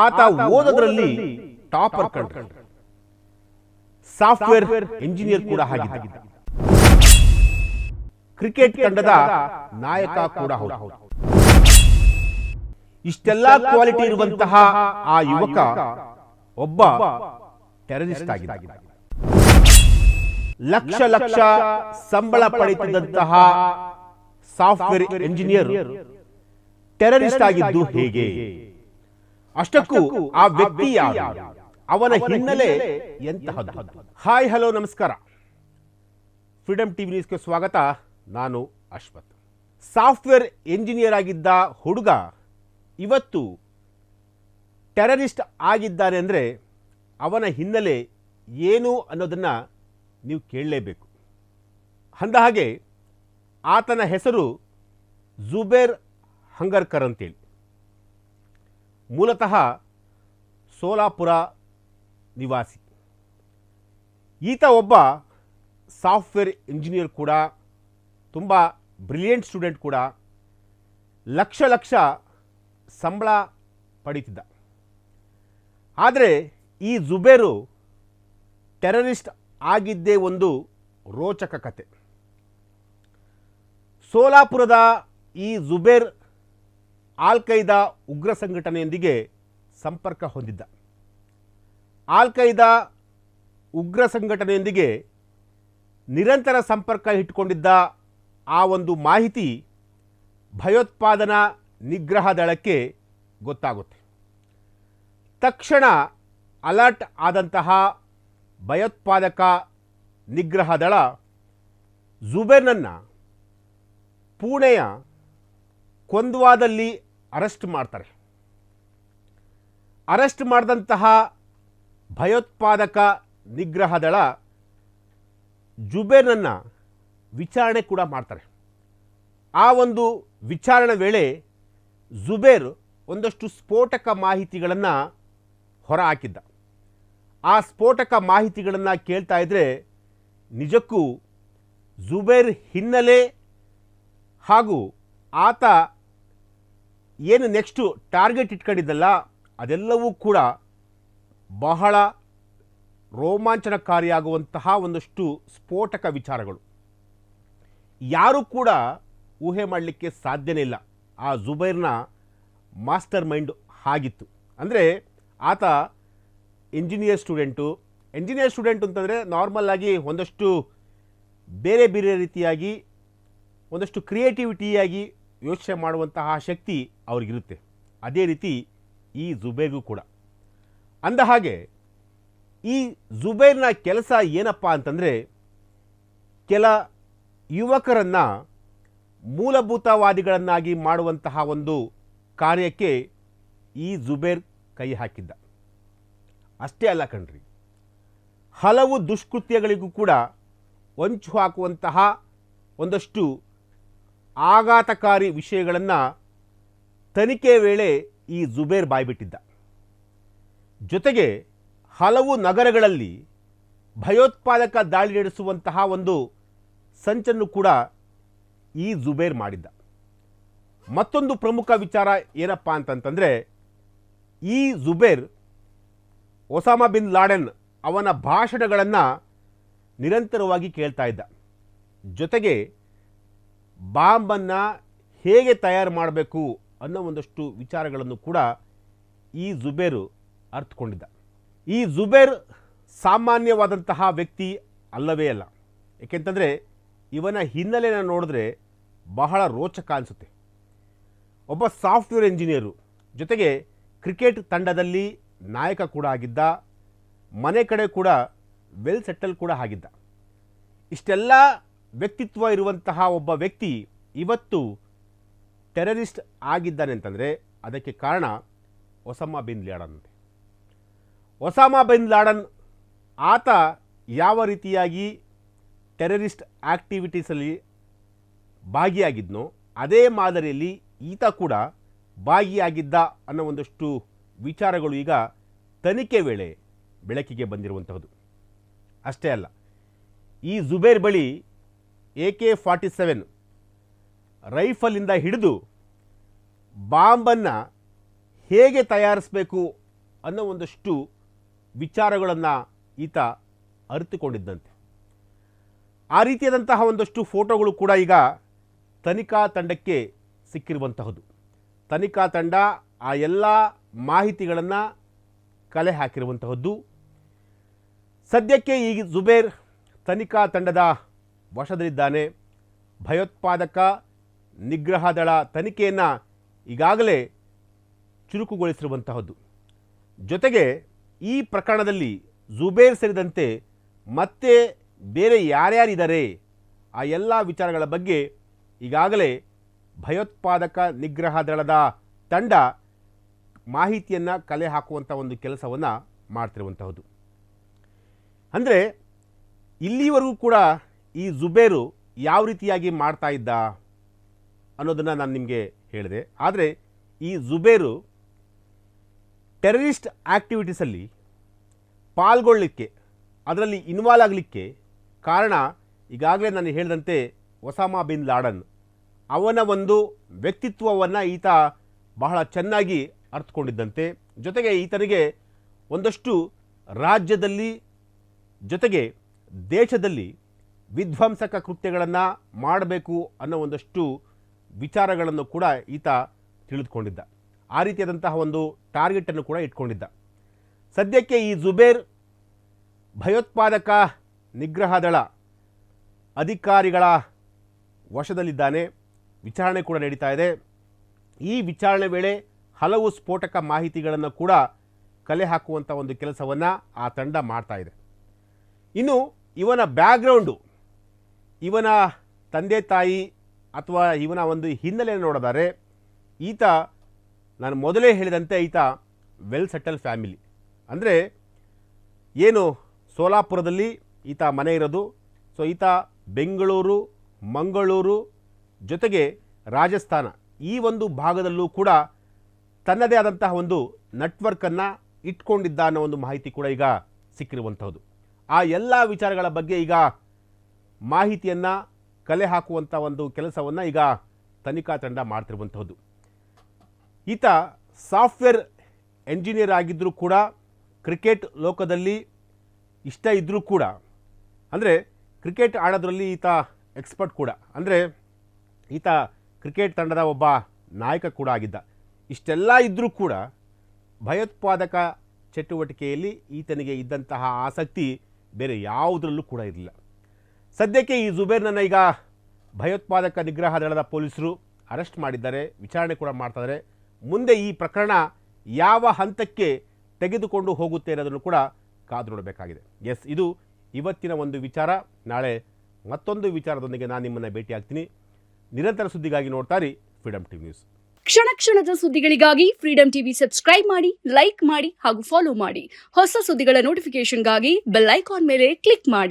ಆತ ಓದೋದ್ರಲ್ಲಿ ಟಾಪರ್ ಕಂಡು. ಸಾಫ್ಟ್ವೇರ್ ಇಂಜಿನಿಯರ್ ಕೂಡ ಆಗಿದ್ದ. ಕ್ರಿಕೆಟ್ ತಂಡದ ನಾಯಕ ಕೂಡ ಹೌದು. ಇಷ್ಟೆಲ್ಲ ಕ್ವಾಲಿಟಿ ಇರುವಂತಹ ಆ ಯುವಕ ಒಬ್ಬ ಟೆರರಿಸ್ಟ್ ಆಗಿದ್ದ. ಲಕ್ಷ ಲಕ್ಷ ಸಂಬಳ ಪಡೆಯುತ್ತಿದ್ದಂತಹ ಸಾಫ್ಟ್ವೇರ್ ಇಂಜಿನಿಯರ್ ಟೆರರಿಸ್ಟ್ ಆಗಿದ್ದು ಹೇಗೆ? ಅಷ್ಟಕ್ಕೂ ಆ ವ್ಯಕ್ತಿ ಯಾರು ಅವನ ಹಿನ್ನೆಲೆ ಎಂತಹದ್ದು? ಹಾಯ್ ಹಲೋ ನಮಸ್ಕಾರ. ಫ್ರೀಡಮ್ ಟಿವಿ ನ್ಯೂಸ್ಗೆ ಸ್ವಾಗತ. ನಾನು ಅಶ್ವಥ್. ಸಾಫ್ಟ್ವೇರ್ ಎಂಜಿನಿಯರ್ ಆಗಿದ್ದ ಹುಡುಗ ಇವತ್ತು ಟೆರರಿಸ್ಟ್ ಆಗಿದ್ದಾನೆ ಅಂದರೆ ಅವನ ಹಿನ್ನೆಲೆ ಏನು ಅನ್ನೋದನ್ನು ನೀವು ಕೇಳಲೇಬೇಕು. ಅಂದ ಹಾಗೆ ಆತನ ಹೆಸರು ಜುಬೇರ್ ಹಂಗರ್ಕರ್ ಅಂತೇಳಿ. ಮೂಲತಃ ಸೋಲಾಪುರ ನಿವಾಸಿ. ಈತ ಒಬ್ಬ ಸಾಫ್ಟ್ವೇರ್ ಇಂಜಿನಿಯರ್ ಕೂಡ, ತುಂಬ ಬ್ರಿಲಿಯಂಟ್ ಸ್ಟೂಡೆಂಟ್ ಕೂಡ, ಲಕ್ಷ ಲಕ್ಷ ಸಂಬಳ ಪಡೀತಿದ್ದ. ಆದರೆ ಈ ಜುಬೇರು ಟೆರರಿಸ್ಟ್ ಆಗಿದ್ದೇ ಒಂದು ರೋಚಕ ಕತೆ. ಸೋಲಾಪುರದ ಈ ಜುಬೇರ್ ಆಲ್ ಖೈದಾ ಉಗ್ರ ಸಂಘಟನೆಯೊಂದಿಗೆ ಸಂಪರ್ಕ ಹೊಂದಿದ್ದ. ಆಲ್ ಖೈದಾ ಉಗ್ರ ಸಂಘಟನೆಯೊಂದಿಗೆ ನಿರಂತರ ಸಂಪರ್ಕ ಇಟ್ಟುಕೊಂಡಿದ್ದ ಆ ಒಂದು ಮಾಹಿತಿ ಭಯೋತ್ಪಾದನಾ ನಿಗ್ರಹ ದಳಕ್ಕೆ ಗೊತ್ತಾಗುತ್ತೆ. ತಕ್ಷಣ ಅಲರ್ಟ್ ಆದಂತಹ ಭಯೋತ್ಪಾದಕ ನಿಗ್ರಹ ದಳ ಜುಬೇರ್ನನ್ನು ಪುಣೆಯ ಕೊಂದ್ವಾದಲ್ಲಿ ಅರೆಸ್ಟ್ ಮಾಡ್ತಾರೆ. ಅರೆಸ್ಟ್ ಮಾಡಿದಂತಹ ಭಯೋತ್ಪಾದಕ ನಿಗ್ರಹ ದಳ ಜುಬೇರ್ನನ್ನು ವಿಚಾರಣೆ ಕೂಡ ಮಾಡ್ತಾರೆ. ಆ ಒಂದು ವಿಚಾರಣೆ ವೇಳೆ ಜುಬೇರ್ ಒಂದಷ್ಟು ಸ್ಫೋಟಕ ಮಾಹಿತಿಗಳನ್ನು ಹೊರಹಾಕಿದ್ದ. ಆ ಸ್ಫೋಟಕ ಮಾಹಿತಿಗಳನ್ನು ಕೇಳ್ತಾ ಇದ್ದರೆ ನಿಜಕ್ಕೂ ಜುಬೇರ್ ಹಿನ್ನೆಲೆ ಹಾಗೂ ಆತ ಏನು ನೆಕ್ಸ್ಟು ಟಾರ್ಗೆಟ್ ಇಟ್ಕೊಂಡಿದ್ದಲ್ಲ, ಅದೆಲ್ಲವೂ ಕೂಡ ಬಹಳ ರೋಮಾಂಚನಕಾರಿಯಾಗುವಂತಹ ಒಂದಷ್ಟು ಸ್ಫೋಟಕ ವಿಚಾರಗಳು. ಯಾರೂ ಕೂಡ ಊಹೆ ಮಾಡಲಿಕ್ಕೆ ಸಾಧ್ಯನೇ ಇಲ್ಲ. ಆ ಜುಬೈರ್ನ ಮಾಸ್ಟರ್ ಮೈಂಡ್ ಆಗಿತ್ತು ಅಂದರೆ ಆತ ಇಂಜಿನಿಯರ್ ಸ್ಟೂಡೆಂಟು ಇಂಜಿನಿಯರ್ ಸ್ಟೂಡೆಂಟ್ ಅಂತಂದರೆ ನಾರ್ಮಲ್ ಆಗಿ ಒಂದಷ್ಟು ಬೇರೆ ಬೇರೆ ರೀತಿಯಾಗಿ, ಒಂದಷ್ಟು ಕ್ರಿಯೇಟಿವಿಟಿಯಾಗಿ ಯೋಚನೆ ಮಾಡುವಂತಹ ಶಕ್ತಿ ಅವ್ರಿಗಿರುತ್ತೆ. ಅದೇ ರೀತಿ ಈ ಜುಬೇರ್ಗೂ ಕೂಡ. ಅಂದ ಹಾಗೆ ಈ ಜುಬೇರ್ನ ಕೆಲಸ ಏನಪ್ಪ ಅಂತಂದರೆ ಕೆಲ ಯುವಕರನ್ನು ಮೂಲಭೂತವಾದಿಗಳನ್ನಾಗಿ ಮಾಡುವಂತಹ ಒಂದು ಕಾರ್ಯಕ್ಕೆ ಈ ಜುಬೇರ್ ಕೈ ಹಾಕಿದ್ದ. ಅಷ್ಟೇ ಅಲ್ಲ ಕಣ್ರಿ. ಹಲವು ದುಷ್ಕೃತ್ಯಗಳಿಗೂ ಕೂಡ ಹೊಂಚು ಹಾಕುವಂತಹ ಒಂದಷ್ಟು ಆಘಾತಕಾರಿ ವಿಷಯಗಳನ್ನು ತನಿಖೆ ವೇಳೆ ಈ ಜುಬೇರ್ ಬಾಯ್ಬಿಟ್ಟಿದ್ದ. ಜೊತೆಗೆ ಹಲವು ನಗರಗಳಲ್ಲಿ ಭಯೋತ್ಪಾದಕ ದಾಳಿ ನಡೆಸುವಂತಹ ಒಂದು ಸಂಚನ್ನು ಕೂಡ ಈ ಜುಬೇರ್ ಮಾಡಿದ್ದ. ಮತ್ತೊಂದು ಪ್ರಮುಖ ವಿಚಾರ ಏನಪ್ಪ ಅಂತಂತಂದರೆ, ಈ ಜುಬೇರ್ ಒಸಾಮಾ ಬಿನ್ ಲಾಡೆನ್ ಅವನ ಭಾಷಣಗಳನ್ನು ನಿರಂತರವಾಗಿ ಕೇಳ್ತಾ ಇದ್ದ. ಜೊತೆಗೆ ಬಾಂಬನ್ನು ಹೇಗೆ ತಯಾರು ಮಾಡಬೇಕು ಅನ್ನೋ ಒಂದಷ್ಟು ವಿಚಾರಗಳನ್ನು ಕೂಡ ಈ ಜುಬೇರು ಅರ್ಥಕೊಂಡಿದ್ದ ಈ ಜುಬೇರ್ ಸಾಮಾನ್ಯವಾದಂತಹ ವ್ಯಕ್ತಿ ಅಲ್ಲವೇ ಅಲ್ಲ. ಏಕೆಂತಂದರೆ ಇವನ ಹಿನ್ನೆಲೆಯನ್ನು ನೋಡಿದ್ರೆ ಬಹಳ ರೋಚಕ ಅನಿಸುತ್ತೆ. ಒಬ್ಬ ಸಾಫ್ಟ್ವೇರ್ ಇಂಜಿನಿಯರು ಜೊತೆಗೆ ಕ್ರಿಕೆಟ್ ತಂಡದಲ್ಲಿ ನಾಯಕ ಕೂಡ ಆಗಿದ್ದ, ಮನೆ ಕಡೆ ಕೂಡ ವೆಲ್ ಸೆಟಲ್ ಕೂಡ ಆಗಿದ್ದ. ಇಷ್ಟೆಲ್ಲ ವ್ಯಕ್ತಿತ್ವ ಇರುವಂತಹ ಒಬ್ಬ ವ್ಯಕ್ತಿ ಇವತ್ತು ಟೆರರಿಸ್ಟ್ ಆಗಿದ್ದಾನೆ ಅಂತಂದರೆ ಅದಕ್ಕೆ ಕಾರಣ Osama bin Laden. Osama bin Laden ಆತ ಯಾವ ರೀತಿಯಾಗಿ ಟೆರರಿಸ್ಟ್ ಆ್ಯಕ್ಟಿವಿಟೀಸಲ್ಲಿ ಭಾಗಿಯಾಗಿದ್ನೋ ಅದೇ ಮಾದರಿಯಲ್ಲಿ ಈತ ಕೂಡ ಭಾಗಿಯಾಗಿದ್ದ ಅನ್ನೋ ಒಂದಷ್ಟು ವಿಚಾರಗಳು ಈಗ ತನಿಖೆ ವೇಳೆ ಬೆಳಕಿಗೆ ಬಂದಿರುವಂಥದ್ದು ಅಷ್ಟೇ ಅಲ್ಲ, ಈ ಜುಬೇರ್ ಬಳಿ ಎ ಕೆ ಫಾರ್ಟಿ ಸೆವೆನ್ ರೈಫಲಿಂದ ಹಿಡಿದು ಬಾಂಬನ್ನು ಹೇಗೆ ತಯಾರಿಸಬೇಕು ಅನ್ನೋ ಒಂದಷ್ಟು ವಿಚಾರಗಳನ್ನು ಈತ ಅರಿತುಕೊಂಡಿದ್ದಂತೆ. ಆ ರೀತಿಯಾದಂತಹ ಒಂದಷ್ಟು ಫೋಟೋಗಳು ಕೂಡ ಈಗ ತನಿಖಾ ತಂಡಕ್ಕೆ ಸಿಕ್ಕಿರುವಂತಹದ್ದು ತನಿಖಾ ತಂಡ ಆ ಎಲ್ಲ ಮಾಹಿತಿಗಳನ್ನು ಕಲೆ ಹಾಕಿರುವಂತಹದ್ದು ಸದ್ಯಕ್ಕೆ ಈ ಜುಬೇರ್ ತನಿಖಾ ತಂಡದ ವಶದಲ್ಲಿದ್ದಾನೆ. ಭಯೋತ್ಪಾದಕ ನಿಗ್ರಹ ದಳ ತನಿಖೆಯನ್ನು ಈಗಾಗಲೇ ಚುರುಕುಗೊಳಿಸಿರುವಂತಹದ್ದು. ಜೊತೆಗೆ ಈ ಪ್ರಕರಣದಲ್ಲಿ ಜುಬೇರ್ ಸೇರಿದಂತೆ ಮತ್ತೆ ಬೇರೆ ಯಾರ್ಯಾರಿದ್ದಾರೆ? ಆ ಎಲ್ಲ ವಿಚಾರಗಳ ಬಗ್ಗೆ ಈಗಾಗಲೇ ಭಯೋತ್ಪಾದಕ ನಿಗ್ರಹ ದಳದ ತಂಡ ಮಾಹಿತಿಯನ್ನು ಕಲೆ ಹಾಕುವಂಥ ಒಂದು ಕೆಲಸವನ್ನು ಮಾಡ್ತಿರುವಂತಹದ್ದು. ಅಂದರೆ ಇಲ್ಲಿವರೆಗೂ ಕೂಡ ಈ ಜುಬೇರು ಯಾವ ರೀತಿಯಾಗಿ ಮಾಡ್ತಾ ಇದ್ದ ಅನ್ನೋದನ್ನು ನಾನು ನಿಮಗೆ ಹೇಳಿದೆ. ಆದರೆ ಈ ಜುಬೇರು ಟೆರರಿಸ್ಟ್ ಆ್ಯಕ್ಟಿವಿಟೀಸಲ್ಲಿ ಪಾಲ್ಗೊಳ್ಳಲಿಕ್ಕೆ ಅದರಲ್ಲಿ ಇನ್ವಾಲ್ವ್ ಆಗಲಿಕ್ಕೆ ಕಾರಣ ಈಗಾಗಲೇ ನಾನು ಹೇಳಿದಂತೆ ಒಸಾಮಾ ಬಿನ್ ಲಾಡನ್. ಅವನ ಒಂದು ವ್ಯಕ್ತಿತ್ವವನ್ನು ಈತ ಬಹಳ ಚೆನ್ನಾಗಿ ಅರ್ಥಕೊಂಡಿದ್ದಂತೆ ಜೊತೆಗೆ ಈತನಿಗೆ ಒಂದಷ್ಟು ರಾಜ್ಯದಲ್ಲಿ, ಜೊತೆಗೆ ದೇಶದಲ್ಲಿ ವಿಧ್ವಂಸಕ ಕೃತ್ಯಗಳನ್ನು ಮಾಡಬೇಕು ಅನ್ನೋ ಒಂದಷ್ಟು ವಿಚಾರಗಳನ್ನು ಕೂಡ ಈತ ತಿಳಿದುಕೊಂಡಿದ್ದ. ಆ ರೀತಿಯಾದಂತಹ ಒಂದು ಟಾರ್ಗೆಟನ್ನು ಕೂಡ ಇಟ್ಕೊಂಡಿದ್ದ. ಸದ್ಯಕ್ಕೆ ಈ ಜುಬೇರ್ ಭಯೋತ್ಪಾದಕ ನಿಗ್ರಹ ದಳ ಅಧಿಕಾರಿಗಳ ವಶದಲ್ಲಿದ್ದಾನೆ. ವಿಚಾರಣೆ ಕೂಡ ನಡೀತಾ ಇದೆ. ಈ ವಿಚಾರಣೆ ವೇಳೆ ಹಲವು ಸ್ಫೋಟಕ ಮಾಹಿತಿಗಳನ್ನು ಕೂಡ ಕಲೆ ಹಾಕುವಂಥ ಒಂದು ಕೆಲಸವನ್ನು ಆ ತಂಡ ಮಾಡ್ತಾ ಇದೆ. ಇನ್ನು ಇವನ ಬ್ಯಾಕ್ಗ್ರೌಂಡು ಇವನ ತಂದೆ ತಾಯಿ ಅಥವಾ ಇವನ ಒಂದು ಹಿನ್ನೆಲೆಯನ್ನು ನೋಡಿದರೆ ಈತ ನಾನು ಮೊದಲೇ ಹೇಳಿದಂತೆ ಈತ ವೆಲ್ ಸೆಟಲ್ ಫ್ಯಾಮಿಲಿ. ಅಂದರೆ ಏನು ಸೋಲಾಪುರದಲ್ಲಿ ಈತ ಮನೆ ಇರೋದು, ಸೊ ಈತ ಬೆಂಗಳೂರು, ಮಂಗಳೂರು ಜೊತೆಗೆ ರಾಜಸ್ಥಾನ ಈ ಒಂದು ಭಾಗದಲ್ಲೂ ಕೂಡ ತನ್ನದೇ ಆದಂತಹ ಒಂದು ನೆಟ್ವರ್ಕನ್ನು ಇಟ್ಕೊಂಡಿದ್ದ ಅನ್ನೋ ಒಂದು ಮಾಹಿತಿ ಕೂಡ ಈಗ ಸಿಕ್ಕಿರುವಂಥದ್ದು ಆ ಎಲ್ಲ ವಿಚಾರಗಳ ಬಗ್ಗೆ ಈಗ ಮಾಹಿತಿಯನ್ನು ಕಲೆ ಹಾಕುವಂಥ ಒಂದು ಕೆಲಸವನ್ನು ಈಗ ತನಿಖಾ ತಂಡ ಮಾಡ್ತಿರುವಂಥದ್ದು ಈತ ಸಾಫ್ಟ್ವೇರ್ ಎಂಜಿನಿಯರ್ ಆಗಿದ್ದರೂ ಕೂಡ, ಕ್ರಿಕೆಟ್ ಲೋಕದಲ್ಲಿ ಇಷ್ಟ ಇದ್ದರೂ ಕೂಡ, ಅಂದರೆ ಕ್ರಿಕೆಟ್ ಆಡೋದ್ರಲ್ಲಿ ಈತ ಎಕ್ಸ್ಪರ್ಟ್ ಕೂಡ, ಅಂದರೆ ಈತ ಕ್ರಿಕೆಟ್ ತಂಡದ ಒಬ್ಬ ನಾಯಕ ಕೂಡ ಆಗಿದ್ದ. ಇಷ್ಟೆಲ್ಲ ಇದ್ದರೂ ಕೂಡ ಭಯೋತ್ಪಾದಕ ಚಟುವಟಿಕೆಯಲ್ಲಿ ಈತನಿಗೆ ಇದ್ದಂತಹ ಆಸಕ್ತಿ ಬೇರೆ ಯಾವುದರಲ್ಲೂ ಕೂಡ ಇರಲಿಲ್ಲ. ಸದ್ಯಕ್ಕೆ ಈ ಜುಬೇರ್ನನ್ನು ಈಗ ಭಯೋತ್ಪಾದಕ ನಿಗ್ರಹ ದಳದ ಪೊಲೀಸರು ಅರೆಸ್ಟ್ ಮಾಡಿದ್ದಾರೆ. ವಿಚಾರಣೆ ಕೂಡ ಮಾಡ್ತಾರೆ ಮುಂದೆ ಈ ಪ್ರಕರಣ ಯಾವ ಹಂತಕ್ಕೆ ತೆಗೆದುಕೊಂಡು ಹೋಗುತ್ತೆ ಅನ್ನೋದನ್ನು ಕೂಡ ಕಾದು ನೋಡಬೇಕಾಗಿದೆ. ಎಸ್, ಇದು ಇವತ್ತಿನ ಒಂದು ವಿಚಾರ. ನಾಳೆ ಮತ್ತೊಂದು ವಿಚಾರದೊಂದಿಗೆ ನಾನು ನಿಮ್ಮನ್ನು ಭೇಟಿಯಾಗ್ತೀನಿ. ನಿರಂತರ ಸುದ್ದಿಗಾಗಿ ನೋಡ್ತಾರಿ ಫ್ರೀಡಮ್ ಟಿವಿ ನ್ಯೂಸ್ ಕ್ಷಣ ಕ್ಷಣದ ಸುದ್ದಿಗಳಿಗಾಗಿ ಫ್ರೀಡಂ ಟಿವಿ ಸಬ್ಸ್ಕ್ರೈಬ್ ಮಾಡಿ ಲೈಕ್ ಮಾಡಿ ಹಾಗೂ ಫಾಲೋ ಮಾಡಿ. ಹೊಸ ಸುದ್ದಿಗಳ ನೋಟಿಫಿಕೇಶನ್ಗಾಗಿ ಬೆಲ್ ಐಕಾನ್ ಮೇಲೆ ಕ್ಲಿಕ್ ಮಾಡಿ.